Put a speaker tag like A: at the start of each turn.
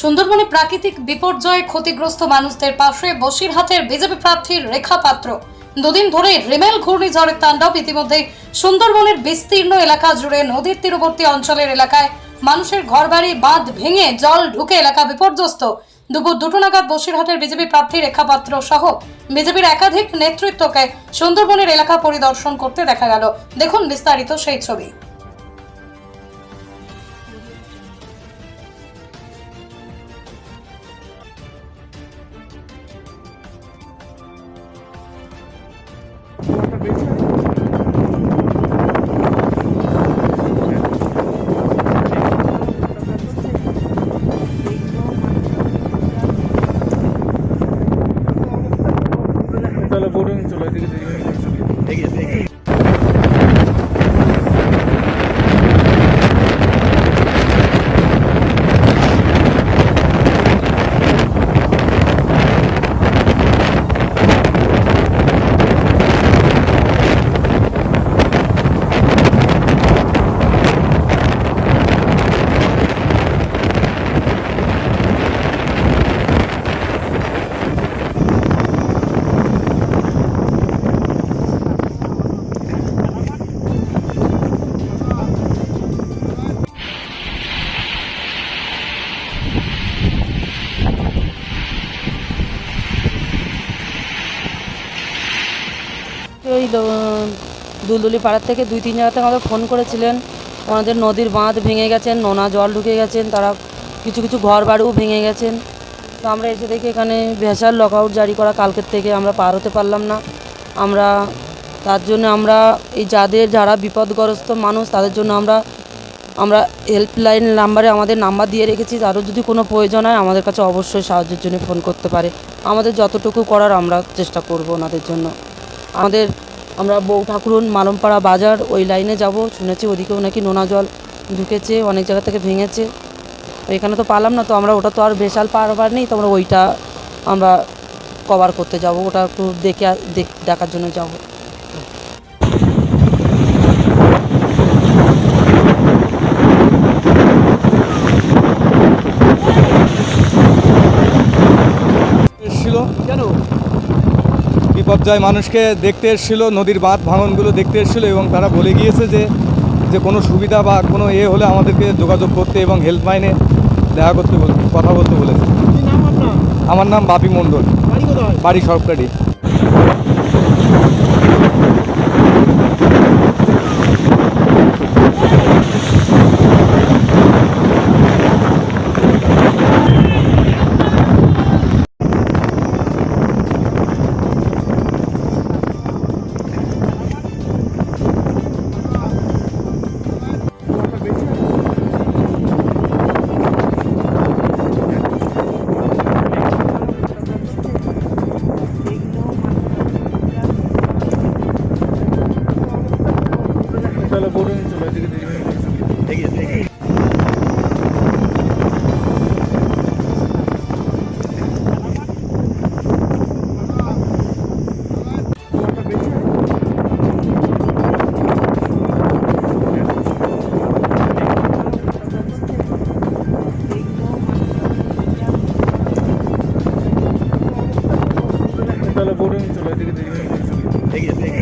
A: সুন্দরবনে প্রাকৃতিক বিপর্যয়ে ক্ষতিগ্রস্ত মানুষদের পাশে বসিরহাটের বিজেপি প্রার্থী রেখা পাত্র। দুদিন ধরে রিমেল ঘূর্ণিঝড়ের তাণ্ডব ইতিমধ্যে সুন্দরবনের বিস্তীর্ণ এলাকা জুড়ে নদীর তীরবর্তী অঞ্চলের এলাকায় মানুষের ঘরবাড়ি বাঁধ ভেঙে জল ঢুকে এলাকা বিপর্যস্ত। দুপুর দুটো নাগাদ বসিরহাটের বিজেপি প্রার্থী রেখা পাত্র সহ বিজেপির একাধিক নেতৃত্বকে সুন্দরবনের এলাকা পরিদর্শন করতে দেখা গেল। দেখুন বিস্তারিত সেই ছবি।
B: দুলদুলি পাড়ার থেকে দুই, তিন জায়গা থেকে আমাদের ফোন করেছিলেন। ওনাদের নদীর বাঁধ ভেঙে গেছেন, নোনা জল ঢুকে গেছেন, তারা কিছু কিছু ঘর বাড়িও ভেঙে গেছেন। তো আমরা এসে দেখি এখানে ভেসার লক আউট জারি করা কালকের থেকে, আমরা পার হতে পারলাম না। আমরা, তার জন্য আমরা এই যাদের, যারা বিপদগ্রস্ত মানুষ, তাদের জন্য আমরা আমরা হেল্পলাইন নাম্বারে আমাদের নাম্বার দিয়ে রেখেছি। তারও যদি কোনো প্রয়োজন হয়, আমাদের কাছে অবশ্যই সাহায্যের জন্য ফোন করতে পারে। আমাদের যতটুকু করার আমরা চেষ্টা করব ওনাদের জন্য। আমাদের আমরা বউ ঠাকুরন মালমপাড়া বাজার ওই লাইনে যাব। শুনেছি ওদিকেও নাকি নোনা জল ঢুকেছে অনেক জায়গা থেকে ভেঙেছে। এখানে তো পারলাম না তো আমরা ওটা তো আর বেশাল পারবার নেই তো আমরা ওইটা আমরা কভার করতে যাব ওটা একটু দেখে দেখার জন্য যাব।
C: এসেছিল? কেন? বিপর্যয় মানুষকে দেখতে এসেছিল নদীর বাঁধ ভাঙনগুলো দেখতে এসেছিল এবং তারা বলে গিয়েছে যে যে কোনো সুবিধা বা কোনো এ হলে আমাদেরকে যোগাযোগ করতে এবং হেল্পলাইনে দেখা করতে বলে কথা বলতে বলেছে। আমার নাম বাপি মণ্ডল।
D: বাড়ি
C: সরকারি।
D: Tem que, tem que, tem.